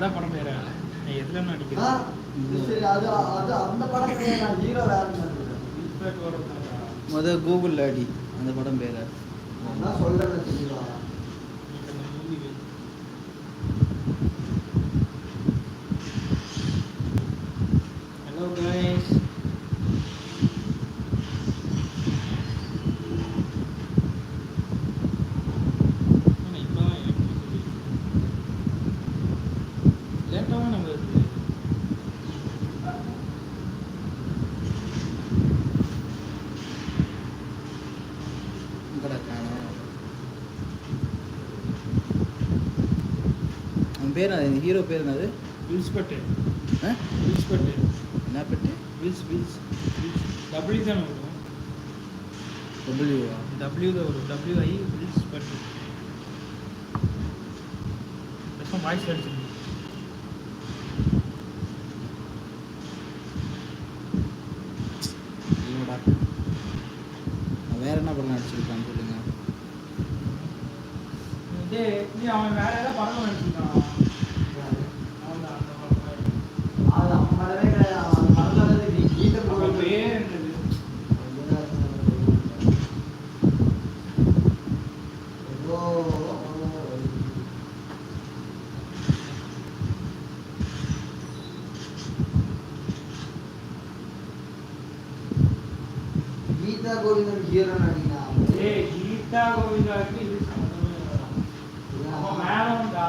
அதான் படம் பேரா எதுல நடிக்கிறேன்? சரி அது அது அந்த படம் நான் ஹீரோ வேறு முத கூகுளில் அடி அந்த படம் பேரை நான் தெரியுமா ஹலோ கைஸ் லேட்டாக நம்ம இருக்கு எங்கடா காணோம் அவன் பேர் என்ன ஹீரோ பேர் என்னது? வில்ஸ் பட்டு? வில்ஸ் பட்டு என்ன பெட்டு? வில்ஸ் வில்ஸ் டபிள்யூ தான் வரும். டபிள்யூவா டபிள்யூ தான் வரும். டபிள்யூஐ வில்ஸ் பட்டு வாய்ஸ் அவன் வேற என்ன படம் நடிச்சிருக்கான்னு சொல்லுங்க. அவன் வேற ஏதாவது படம் நடிச்சிருக்கான் அவன் தான் அந்த படம் அது அம்மளவே கிடையாது அவன் மறந்தது நீ கீழே அவன் போகிறது பேர் என்னது கீதா கோவிந்தன் ஹீரோ நடிக்கிறான் ஏய் கீதா கோவிந்தாவுக்கு இது சம்மந்தமே இல்லை. அவன் வேணாம்டா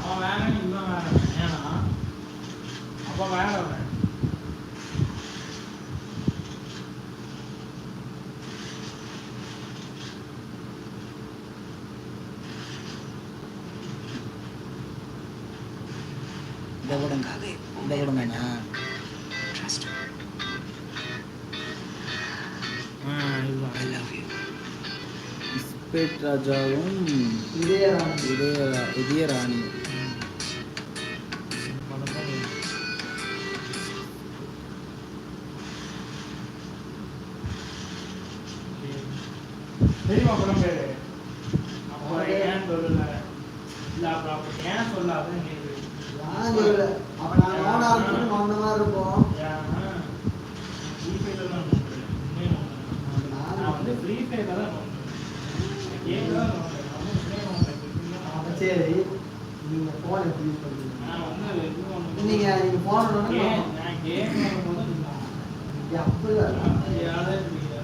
அவன் வேணாம் இவன் வேணாம் ஏன்னா அப்ப வேணாம் அவன். இந்த படம் இந்த இதுதான். இஸ்பேட் ராஜாவும் இதயராணி. இதய இதயராணி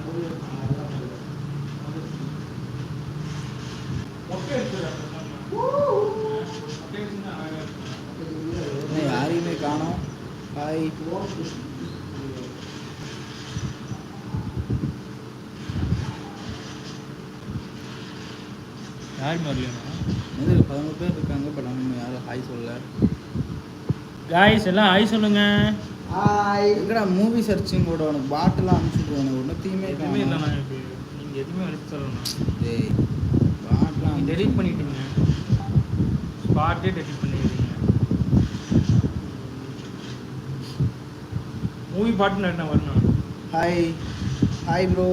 தெரியல. மொக்கை எடுத்துடுறேன். மொக்கை எடுத்துனா அழகா இருக்கும். இன்னும் யாரையுமே காணோம் ஹாய் யார் மாதிரியா இது பதினோரு பேர் இருக்காங்க பட் நம்ம யாரும் ஹாய் சொல்லல காய்ஸ் எல்லாம் ஹாய் சொல்லுங்க. Hi. எங்கடா மூவி சர்ச்சிங் கூட உனக்கு பாட்டெல்லாம் அனுப்பிச்சுட்டு எனக்கு ஒன்றுத்தையுமே எதுவுமே இல்லை நீங்கள் எதுவுமே அனுப்பி சொல்லணும் டேய் பாட்டெலாம் நீங்கள் டெலிட் பண்ணிட்டீங்க. ஸ்பாட்டே டெலிட் பண்ணிடுறீங்க மூவி பாட்டுன்னு என்ன வரணும் ஹாய் ஹாய் ப்ரோ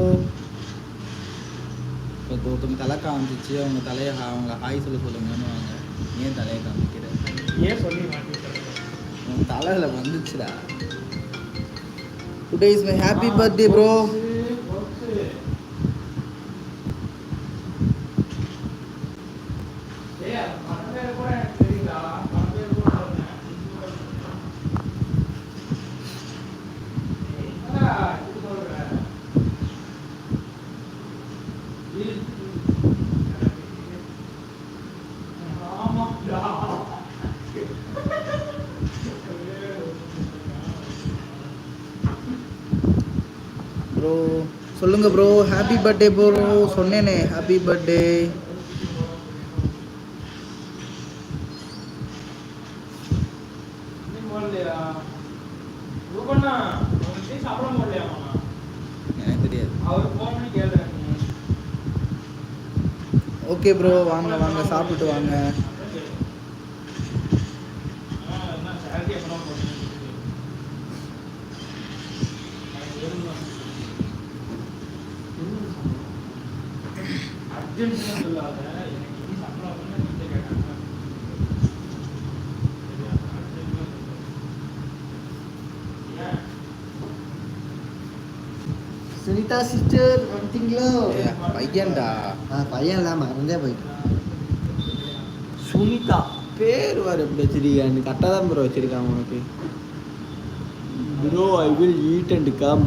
இப்போ ஒருத்தவங்க தலை காமிச்சிச்சு. அவங்க தலையை அவங்கள ஹாய் சொல்ல சொல்லுங்கன்னு வாங்க ஏன் தலையை காமிக்கிற? ஏன் சொல்லி தலையில் வந்துச்சுடா. Today is my happy birthday bro சொல்லுங்க ப்ரோ ஹாப்பி பர்த்டே ப்ரோ சொன்னேனே. ஹாப்பி பர்த்டே எனக்கு தெரியாது. ஓகே ப்ரோ வாங்க வாங்க. சாப்பிட்டு வாங்க. ஏய், பையன்டா ஆ பையன் இல்லாம மறந்தே போயிட்டு சுனிதா பேர் வேறு எப்படி வச்சிருக்கான்னு கரெக்டாக தான் ப்ரோ வச்சிருக்காங்க உனக்கு bro I will eat and come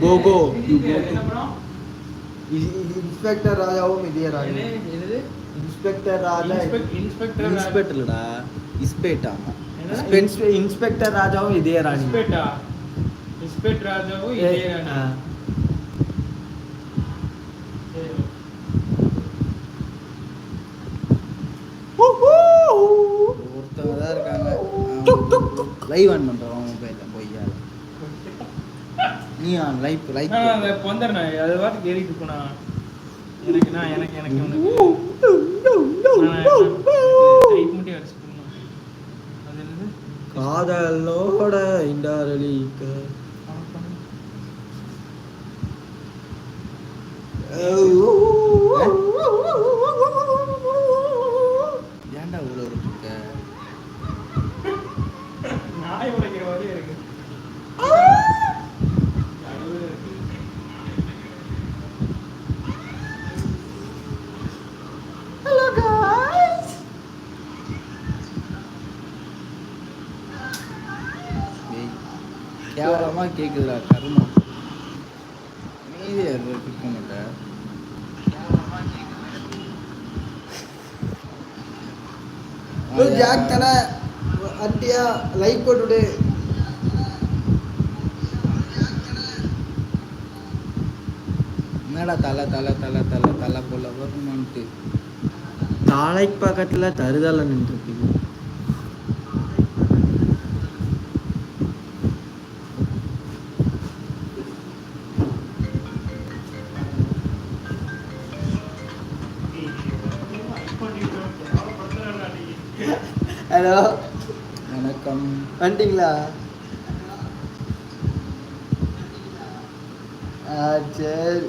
go go you go என்ன படம் இன்ஸ்பெக்டர் ராஜாவும் இதே ராஜா என்னது? என்னது? Inspector Raja inspect- inspector Raja. இன்ஸ்பெக்டர்லடா இஸ்பேட்டா என்னது? இன்ஸ்பெ- இன்ஸ்பெக்டர் ராஜாவும் இதே ராணி இன்ஸ்பெக்டா? இன்ஸ்பெக்டர் ராஜாவும் ஏ, இதே ராணி. ஆ. சரி. ஒருத்தவங்க தான் இருக்காங்க லைவ் ஆன் பண்ணுறோம் மொபைலில் பொய்யா நீ ஆன் அந்த இப்ப வந்துடுறேன். அது ஏறிட்டு போனா. எனக்கு நான் எனக்கு எனக்கு. நான் type கேவலமாக கேட்குதுடா கருமம் மீதியாக இருக்க மாட்டேன் ஜாக் தல அட்டியா லைக் போட்டுடு என்னடா தலை தலை தலை தலை தலை போல வரணும்ட்டு தாளைக்கு பக்கத்தில் தருதலை நின்றுருக்கு ஹலோ. வணக்கம். வந்துட்டீங்களா சரி.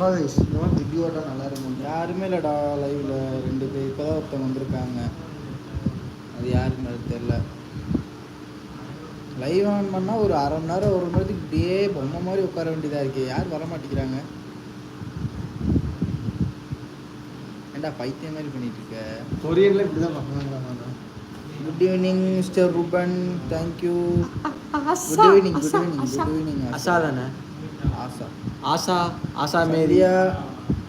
நல்லா இன்னும் ஓட்ட நல்லா இருக்கும். யாருமே இல்லைடா லைவ்ல ரெண்டு பேர். இப்போ தான் ஒருத்தவங்க வந்திருக்காங்க. அது யாருன்னு அது தெரில லைவ் ஆன் பண்ணால் ஒரு அரை மணி நேரம் ஒரு மணி நேரத்துக்கு இப்படியே பொம்மை மாதிரி உட்கார வேண்டியதாக இருக்கு. யார் வர மாட்டேங்கிறாங்க? ஏன்டா பைத்தியம் மாதிரி பண்ணிட்டு இருக்க? கொரியன்ல இப்படி தான் பண்ணுவாங்க good evening mister Ruban thank you good evening good evening good evening ஆசா தானே? ஆசா ஆசா ஆசா மேரி சந்தியா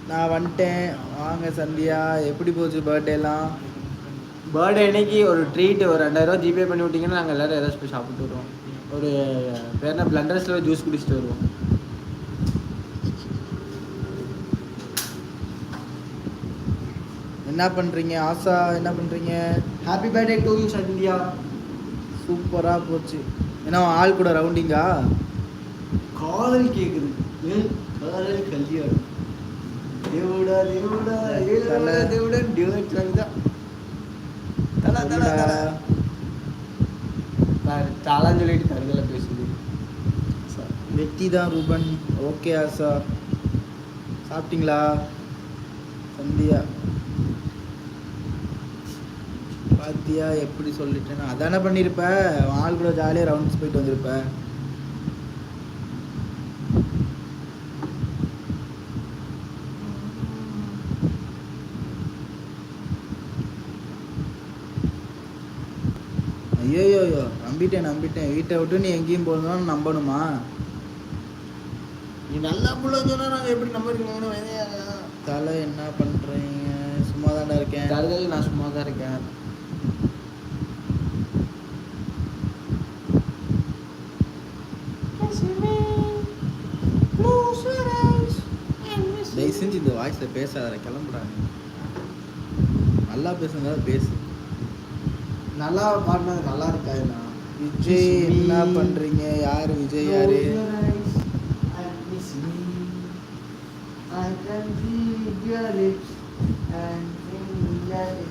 நான் வந்துட்டேன். வாங்க சந்தியா எப்படி போச்சு பர்த்டேலாம் பர்த்டே அன்னைக்கு ஒரு ட்ரீட் ஒரு ரெண்டாயிரம் ஜிபே பண்ணி விட்டிங்கன்னா நாங்கள் எல்லாரும் ஏதாச்சும் போய் சாப்பிட்டு வருவோம். ஒரு பேர் என்ன? பிளண்டர்ஸில் ஜூஸ் குடிச்சிட்டு வருவோம். என்ன பண்ணுறீங்க ஆசா என்ன பண்ணுறீங்க happy birthday to you Sandhya. சூப்பராக போச்சு. ஏன்னா ஆள் கூட ரவுண்டிங்கா காதல் கேக்குது. ஏன் காதல் கல்யாணம். தேவுடா ஏழுடா தேவுடா டியூட் சாங் தான் தல தல தல. சாலான்னு சொல்லிட்டு தருதலை பேசுது. வெற்றி தான் ரூபன். ஓகே ஆசா சாப்பிட்டீங்களா? சந்தியா. பாத்தியா எப்படி சொல்லிட்டேன்னா. அதானே பண்ணியிருப்ப ஆள் கூட ஜாலியாக ரவுண்ட்ஸ் போயிட்டு வந்திருப்ப. ஐயோயோயோ நம்பிட்டேன் நம்பிட்டேன். வீட்டை விட்டு நீ எங்கேயும் போகணும்னு நம்பணுமா? நீ நல்லா புள்ள சொன்னா நாங்க எப்படி நம்புறீங்க தலை என்ன பண்ணுறீங்க சும்மா தானே இருக்கேன். தருதல் நான் சும்மா தான் இருக்கேன். தயவு செஞ்சு இந்த வாய்ஸில் பேசாத கிளம்புறாங்க நல்லா பேசுங்க பேசு. நல்லா பாடினது நல்லா இருக்காதுண்ணா விஜய் என்ன பண்ணுறீங்க யார்? விஜய் யாரு? I can read your lips and sing your lips.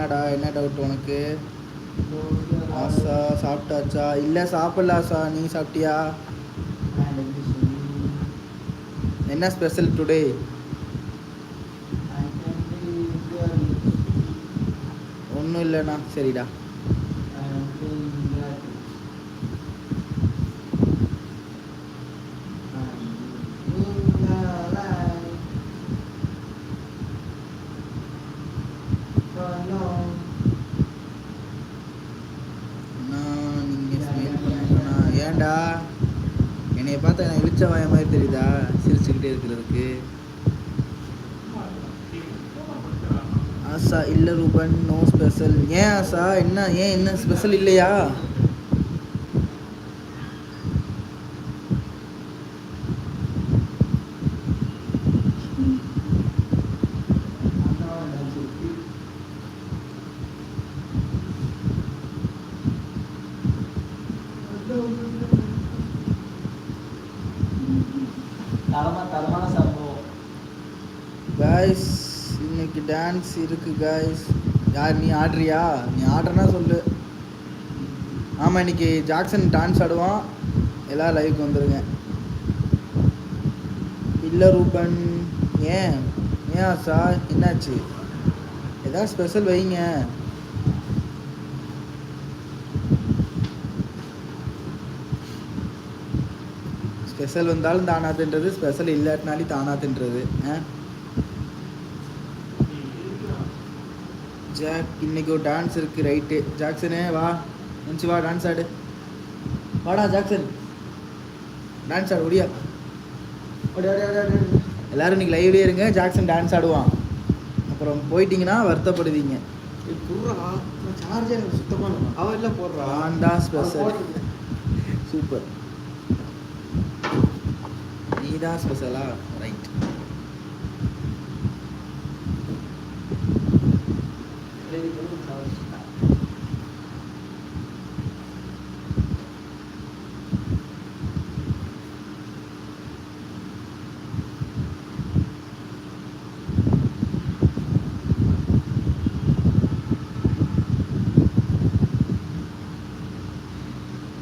என்னடா என்ன டவுட் உனக்கு? ஆசா சாப்பிட்டாச்சா? இல்லை சாப்பிடல ஆசா. நீ சாப்பிட்டியா? என்ன ஸ்பெஷல் டுடே ஒன்றும் இல்லைண்ணா. சரிடா அண்ணா நீங்கள் ஸ்மைல் பண்ணுங்கண்ணா ஏன்டா என்னைய பார்த்தா எனக்கு இழிச்ச வாய மாதிரி தெரியுதா சிரிச்சுக்கிட்டே இருக்கிறதுக்கு ஆசா இல்லை ரூபன் நோ ஸ்பெஷல் ஏன் ஆசா? என்ன ஏன் என்ன ஸ்பெஷல் இல்லையா? சான்ஸ் இருக்கு காய்ஸ் யார் நீ ஆடுறியா? நீ ஆடுறனா சொல்லு. ஆமாம் இன்னைக்கு ஜாக்சன் டான்ஸ் ஆடுவான். எல்லாம் லைவுக்கு வந்துருங்க இல்லை ரூபன். ஏன்? ஏன் ஆசா என்னாச்சு? ஏதாவது ஸ்பெஷல் வைங்க. ஸ்பெஷல் வந்தாலும் தானாதுன்றது ஸ்பெஷல் இல்லாட்டினாலும் தானாதுன்றது ஆ? ஜாக் இன்னைக்கு ஒரு டான்ஸ் இருக்கு ரைட்டு ஜாக்சனே வா. நினச்சி வா டான்ஸ் ஆடு. வாடா ஜாக்சன் டான்ஸ் ஆடு ஒடியா எல்லாரும் இன்னைக்கு லைவ்லேயே இருங்க. ஜாக்சன் டான்ஸ் ஆடுவான். அப்புறம் போயிட்டீங்கன்னா வருத்தப்படுவீங்க. சார்ஜர் சுத்தமா இல்லை. அவ இல்லை போடுறா. நான் தான் ஸ்பெஷல் சூப்பர் நீ தான் ஸ்பெஷலா ரைட்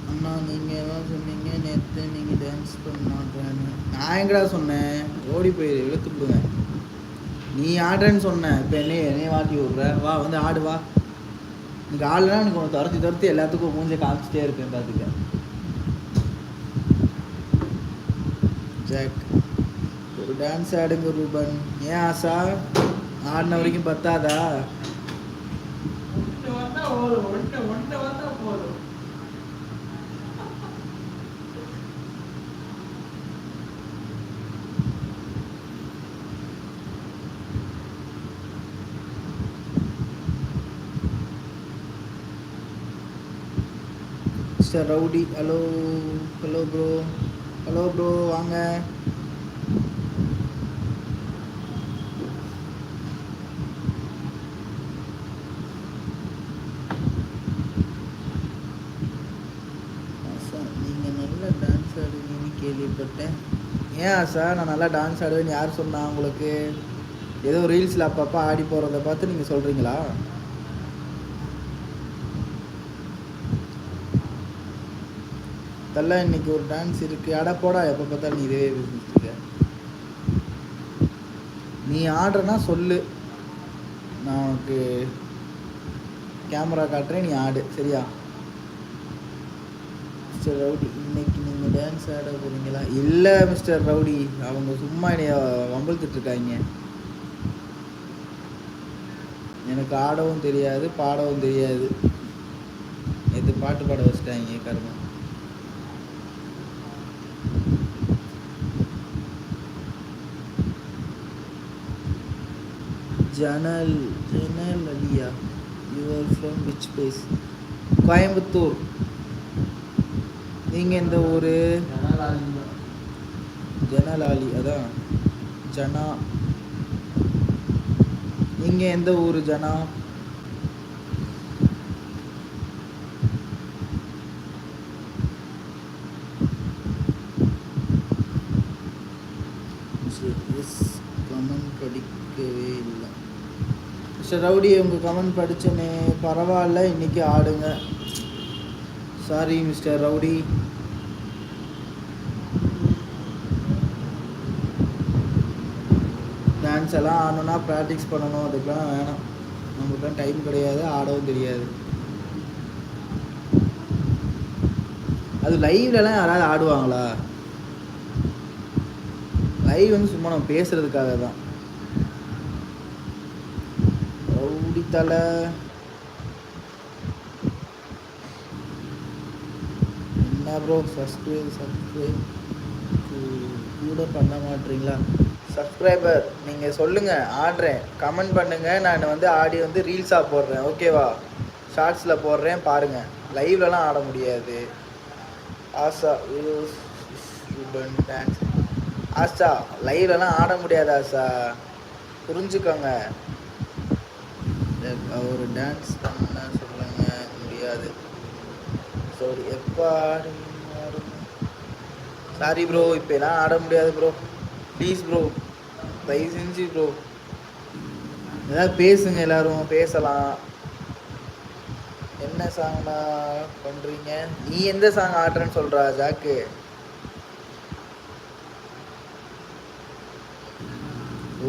அண்ணா நீங்கள் தான் சொன்னீங்க நேற்று நீங்கள் டான்ஸ் பண்ண மாட்டேன்னு. நான் எங்கடா சொன்னேன்? ஓடி போய் இழுத்து நீ ஆடுறேன்னு சொன்ன. இப்போ என்னைய என்னைய வாட்டி விட்ற? வா வந்து ஆடு வா. இன்னைக்கு ஆடுனா எனக்கு உனக்கு துரத்தி துரத்தி எல்லாத்துக்கும் மூஞ்ச காமிச்சிட்டே இருப்பேன் பார்த்துக்க ஜாக் ஒரு டான்ஸ் ஆடுங்க ரூபன். ஏன் ஆசா? ஆடின வரைக்கும் பத்தாதா? ஒன்று வந்தா போதும் ஒன்று ஒன்று வந்தா போதும் mister rowdy hello hello bro hello bro வாங்க நீங்கள் நல்லா டான்ஸ் கேள்விப்பட்டேன். ஏன் சார் நான் நல்லா டான்ஸ் ஆடுவேன்னு யார் சொன்னா உங்களுக்கு? ஏதோ ரீல்ஸில் அப்பப்போ ஆடி போகிறத பார்த்து நீங்கள் சொல்கிறீங்களா தள்ள இன்னைக்கு ஒரு டான்ஸ் இருக்கு. அட போடா எப்போ பார்த்தாலும் நீ இதே இருக்க. நீ ஆடுறனா சொல்லு. நான் உனக்கு கேமரா காட்டுறேன் நீ ஆடு. சரியா? மிஸ்டர் ரவுடி இன்னைக்கு நீங்கள் டான்ஸ் ஆட போகிறீங்களா இல்லை மிஸ்டர் ரவுடி அவங்க சும்மா என்னைய வம்பிழுத்துட்டு இருக்காங்க எனக்கு ஆடவும் தெரியாது பாடவும் தெரியாது. நேற்று பாட்டு பாட வச்சுட்டாங்க கருமா ஜனல் ஜனல் அலியா you are from which place Coimbatore நீங்கள் எந்த ஊர்? ஜனலாலி அதான். ஜனா நீங்கள் எந்த ஊர் ஜனா எஸ் கமெண்ட் படிக்கவே இல்லை மிஸ்டர் ரவுடி உங்கள் கமெண்ட் படித்தனே பரவாயில்ல இன்றைக்கி ஆடுங்க. Sorry mister rowdy. டான்ஸ் எல்லாம் ஆடணும்னா ப்ராக்டிஸ் பண்ணணும். அதுக்கெலாம் வேணாம். நமக்குலாம் டைம் கிடையாது ஆடவும் தெரியாது. அது லைவ்லலாம் யாராவது ஆடுவாங்களா? லைவ் வந்து சும்மா நம்ம பேசுகிறதுக்காக தான் ரவுடி தலை என்ன ப்ரோ சப்ஸ்கிரைப் சப்ஸ்கிரைப் கூட பண்ண மாட்டீங்களா? சப்ஸ்கிரைபர் நீங்கள் சொல்லுங்கள் ஆடுறேன். கமெண்ட் பண்ணுங்கள் நான் வந்து ஆடி வந்து ரீல்ஸாக போடுறேன். ஓகேவா ஷார்ட்ஸில் போடுறேன் பாருங்கள் லைவ்லலாம் ஆட முடியாது. ஆசா டான்ஸ் ஆஷா லைவ்லலாம் ஆட முடியாது ஆஷா. புரிஞ்சுக்கோங்க. ஒரு டான்ஸ் பண்ண சொல்லுங்க முடியாது. சாரி எப்போ ஆடி சாரி ப்ரோ இப்போ எல்லாம் ஆட முடியாது ப்ரோ ப்ளீஸ் ப்ரோ தயவு செஞ்சு ப்ரோ ஏதாவது பேசுங்க எல்லாரும் பேசலாம். என்ன சாங்னா பண்ணுறீங்க நீ எந்த சாங் ஆடுறேன்னு சொல்கிறா ஜாக்கு.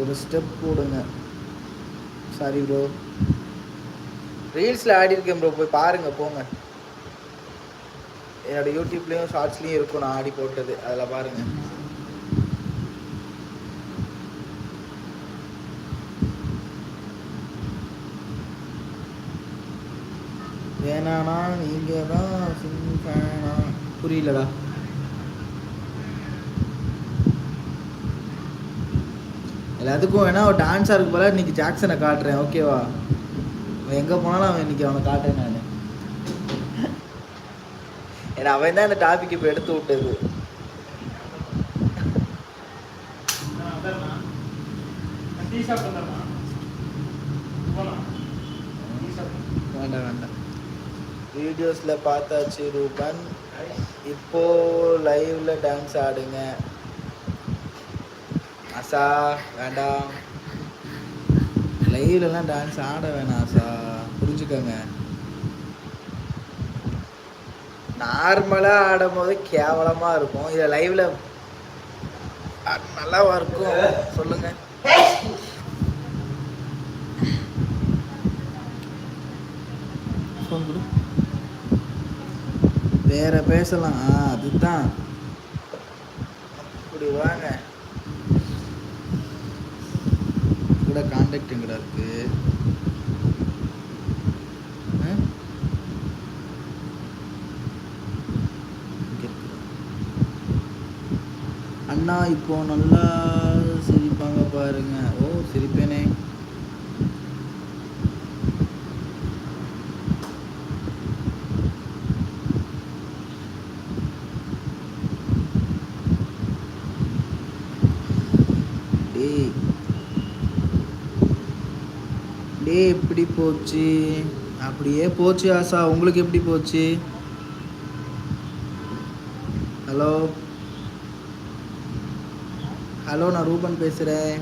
ஒரு ஸ்டெப் போடுங்க. சாரி ப்ரோ ரீல்ஸில் ஆடி இருக்கேன் ப்ரோ போய் பாருங்க போங்க. என்னோட யூடியூப்லேயும் ஷார்ட்ஸ்லேயும் இருக்கும் நான் ஆடி போட்டது அதில் பாருங்க. வேணானா நீங்கள் தான் சிங் ஃபேனா? புரியலடா. எல்லாத்துக்கும் வேணா ஒரு டான்ஸாக இருக்கு போல இன்னைக்கு ஜாக்சனை காட்டுறேன் ஓகேவா? அவன் எங்கே போனாலும் அவன் இன்னைக்கு அவனை காட்டேன் நான். ஏன்னா அவன் தான் இந்த டாபிக் இப்போ எடுத்து விட்டது. வேண்டாம் வேண்டாம். வீடியோஸில் பார்த்தாச்சு ரூபன். இப்போ லைவ்ல டான்ஸ் ஆடுங்க. அசா வேண்டாம். லைவ்லலாம் டான்ஸ் ஆட வேணாம் அசா நார்மலாக ஆடும் போது கேவலமாக இருக்கும். இதை லைவ்ல நல்லாவா இருக்கும் சொல்லுங்க. வேற பேசலாம். அதுதான். அப்படி வாங்க. கூட காண்டாக்ட் எங்கடா இருக்கு ஆ? இங்க இருக்கு. அண்ணா இப்போ நல்லா சிரிப்பாங்க பாருங்க. ஓ சிரிப்பேனே. டேய். டேய் எப்படி போச்சு? அப்படியே போச்சு ஆசா உங்களுக்கு எப்படி போச்சு? ஹலோ? ஹலோ நான் ரூபன் பேசுகிறேன்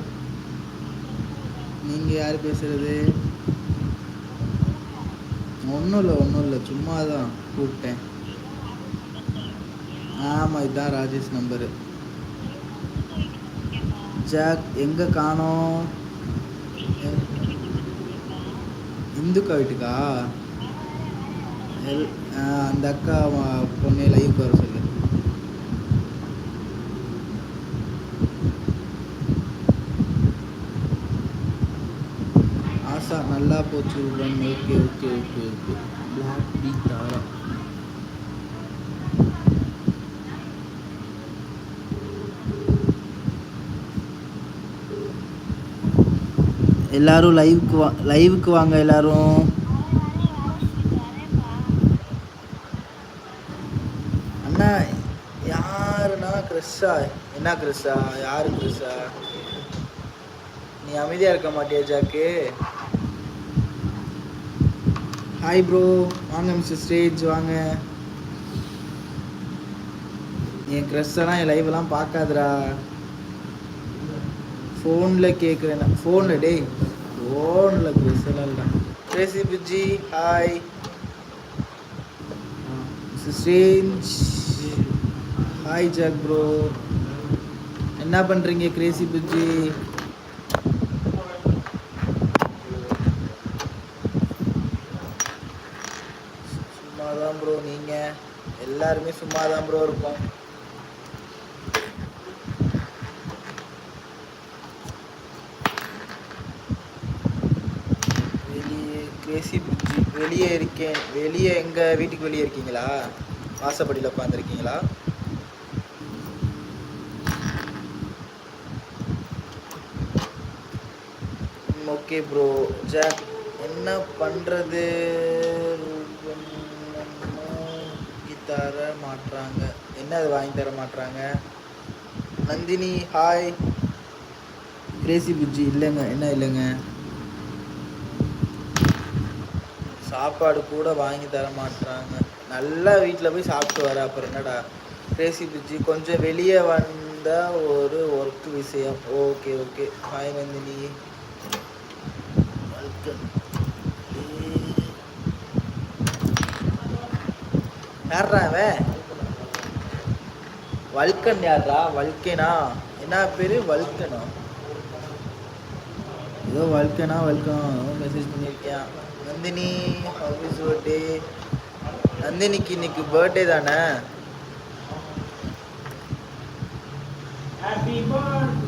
நீங்கள் யார் பேசுகிறது ஒன்றும் இல்லை ஒன்றும் இல்லை. சும்மா தான் கூப்பிட்டேன். ஆமாம் இதுதான் ராஜேஷ் நம்பரு ஜாக் எங்கே காணோம்? இந்துக்கா வீட்டுக்கா? எல்- அந்த அக்கா அவ- லைவ் வர சொல்லு ஆசா நல்லா போச்சு உடன் ஓகே ஓகே ஓகே ஓகே. பிளாக் பி தாரா. எல்லாரும் லைவுக்கு வா லைவுக்கு வாங்க எல்லாரும். அண்ணா யாருன்னா கிறிஸ்ஸா என்ன கிறிஸ்ஸா யாரு கிறிஸ்ஸா நீ அமைதியா இருக்க மாட்டியா ஜாக்கு? ஹாய் ப்ரோ வாங்க மிஸ்டர் ஸ்டேஜ் வாங்க. என் க்ரெஸ்ஸெல்லாம் என் லைவெல்லாம் பார்க்காதடா. ஃபோனில் கேட்குறேன் ஃபோனில் டேய். ஃபோனில் க்ரெஸ்ஸெல்லாம் இல்லை crazy Bujji hi strange hi Jack bro என்ன பண்ணுறீங்க கிரேசி பிஜி சும்மா தான் ப்ரோ நீங்கள் எல்லாருமே சும்மா தான் ப்ரோ இருப்போம். வெளியே கிரேசி புஜ்ஜி வெளியே இருக்கேன். வெளியே எங்கள் வீட்டுக்கு வெளியே இருக்கீங்களா? வாசப்படியில் உட்காந்துருக்கீங்களா ஓகே ப்ரோ ஜாக் என்ன பண்ணுறது தர மாட்டுறாங்க என்ன அது வாங்கி தர மாட்றாங்க நந்தினி ஹாய் கிரேசி புஜ்ஜி இல்லைங்க. என்ன இல்லைங்க? சாப்பாடு கூட வாங்கி தர மாட்டுறாங்க நல்லா வீட்டில் போய் சாப்பிட்டு வர. அப்புறம் என்னடா? கிரேசி புஜ்ஜி கொஞ்சம் வெளியே வந்த ஒரு ஒர்க் விஷயம். Okay okay. Hi Nandini. Welcome யார்ரா அவன் வல்கன் யார்ரா வல்கேனா? என்ன பேரு? வல்கனா? ஏதோ வல்கனா வல்கனா மெசேஜ் பண்ணியிருக்கேன் நந்தினி ஆஃபீஸ் பர்த்டே நந்தினிக்கு இன்னைக்கு பர்த்டே தானே? Happy birthday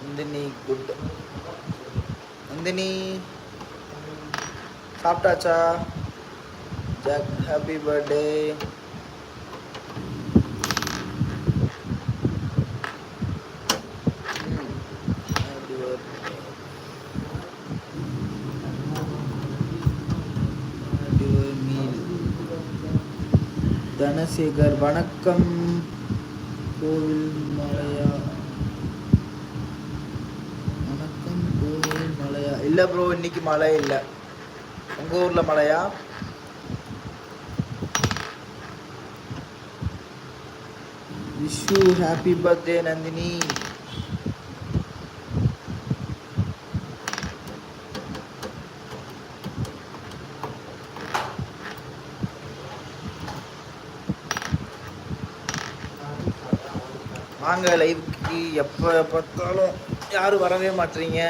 Nandini good Nandini சாப்பிட்டாச்சா ஜாக் ஹாப்பி பர்த்டே தனசேகர் வணக்கம் கோவில் இல்லை ப்ரோ இன்னைக்கு மழை இல்லை. உங்கள் ஊரில் மழையா? Vishu happy birthday Nandini. வாங்க லைவுக்கு எப்போ பார்த்தாலும் யாரும் வரவே மாட்டீங்க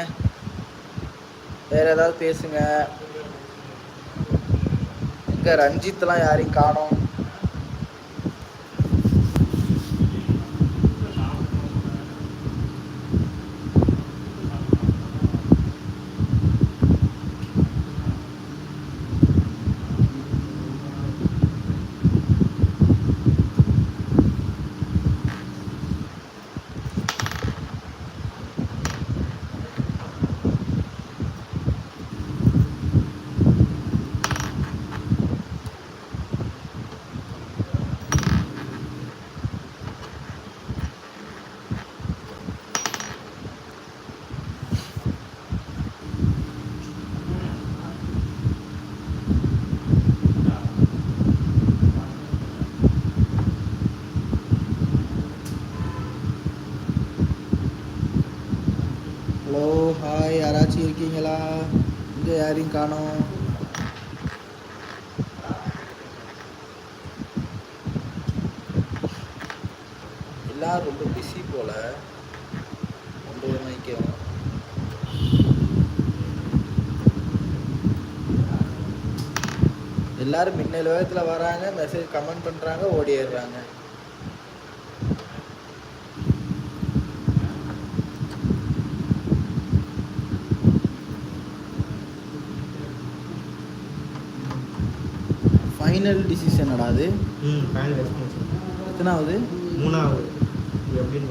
வேற ஏதாவது பேசுங்க. எங்க ரஞ்சித்லாம் யாரையும் காணோம். வந்தீங்களா இங்கே யாரையும் காணோம். எல்லாரும் ரொம்ப பிஸி போல. ஒன்று மணிக்கும் எல்லாரும் மின்னல் வேகத்தில் வராங்க. மெசேஜ் கமெண்ட் பண்ணுறாங்க ஓடிடுறாங்க ஃபைனல் டிசிஷன் என்னடா அது? ம் ஃபைனல் எத்தனாவது? மூணாவது. எப்படின்னு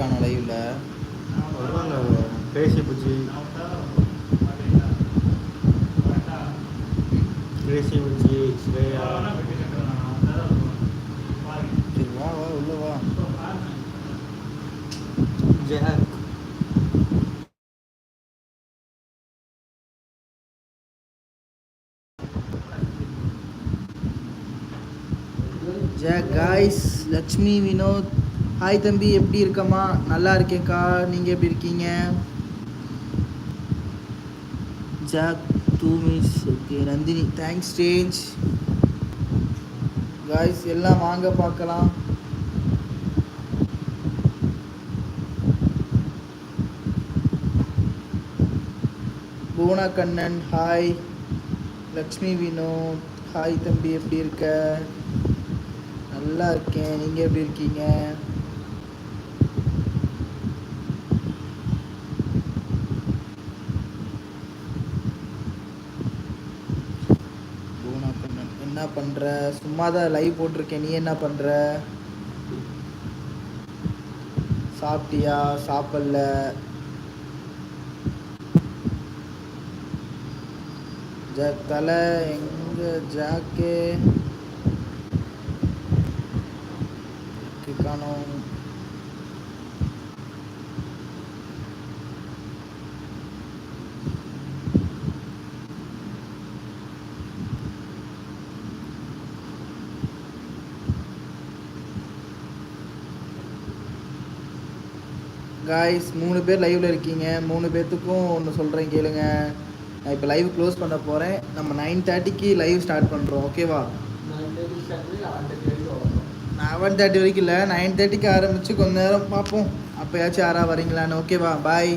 யாரையுமே காணோம் லைவில் வருவாங்க கிரேசி புஜ்ஜி கிரேசி புஜ்ஜி ஸ்ரேயா. சரி வா வா உள்ள வா. ஜெஹக் ஜே காய்ஸ் லக்ஷ்மி வினோத் ஹாய் தம்பி எப்படி இருக்கம்மா? நல்லா இருக்கேன்க்கா. நீங்கள் எப்படி இருக்கீங்க? Jack two minutes okay Nandini. Thanks change guys எல்லாம் வாங்க பார்க்கலாம். பூனா கண்ணன் ஹாய் லக்ஷ்மி வினோத் ஹாய் தம்பி எப்படி இருக்க? நல்லா இருக்கேன். நீங்கள் எப்படி இருக்கீங்க புவனா கண்ணன் என்ன பண்ணுற சும்மா தான் லைவ் போட்டிருக்கேன் நீ என்ன பண்ணுற சாப்பிட்டியா? சாப்பிடல. ஜாக் தலை எங்க ஜாக்கு? காணும். காய்ஸ் மூணு பேர் லைவில் இருக்கீங்க. மூணு பேர்த்துக்கும் ஒன்று சொல்கிறேன் கேளுங்க. நான் இப்போ லைவ் க்ளோஸ் பண்ண போகிறேன் நம்ம நைன் தேர்ட்டிக்கு லைவ் ஸ்டார்ட் பண்ணுறோம் ஓகேவா லெவன் தேர்ட்டி வரைக்கும் இல்லை நைன் தேர்ட்டிக்கு ஆரம்பித்து கொஞ்ச நேரம் பார்ப்போம். அப்போயாச்சும் யாராவது வரீங்களான்னு ஓகேவா பாய்